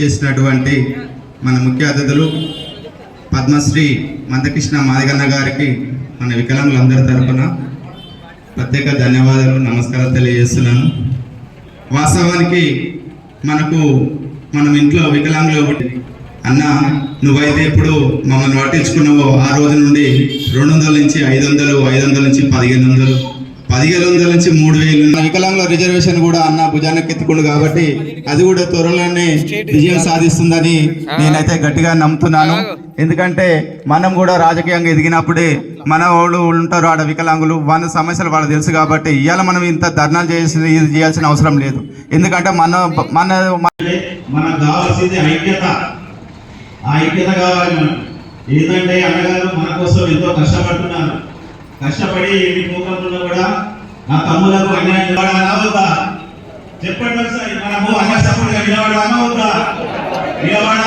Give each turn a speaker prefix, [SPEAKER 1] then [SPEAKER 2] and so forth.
[SPEAKER 1] చేసినటువంటి మన ముఖ్య అతిథులు పద్మశ్రీ మందకృష్ణ మాదిగన్న గారికి మన వికలాంగులందరి తరఫున ప్రత్యేక ధన్యవాదాలు నమస్కారం తెలియజేస్తున్నాను. వాస్తవానికి మనకు మనం ఇంట్లో వికలాంగులు ఒకటి అన్న నువ్వైతే ఇప్పుడు మమ్మల్ని పట్టించుకున్నావో ఆ రోజు నుండి రెండు వందల నుంచి ఐదు వందలు ఐదు వందల నుంచి పదిహేను వందలు పదిహేను వందల నుంచి మూడు వేలు. వికలాంగుల రిజర్వేషన్ కూడా అన్న భుజానికి ఎత్తుకుండు కాబట్టి అది కూడా త్వరలోనే విజయం సాధిస్తుందని నేనైతే గట్టిగా నమ్ముతున్నాను. ఎందుకంటే మనం కూడా రాజకీయంగా ఎదిగినప్పుడే మన వాళ్ళు ఉంటారు ఆడ వికలాంగులు వాళ్ళ సమస్యలు వాళ్ళు తెలుసు కాబట్టి ఇవాళ మనం ఇంత ధర్నాలు చేసి ఇది చేయాల్సిన అవసరం లేదు. ఎందుకంటే మన మన మనకు కావాల్సింది ఐక్యత. ఐక్యత కావాలి మనకు ఏంటంటే అన్నగారు మన కోసం ఎంతో కష్టపడుతున్నారు. కష్టపడి ఎన్ని ప్రోగ్రాంలలో కూడా నా తమ్ములకు అన్యాయం నిలబడాలా వద్దా చెప్పండి సార్ మనము అన్న సపోర్ట్గా నిలబడాలా వద్దా? నిలబడాలి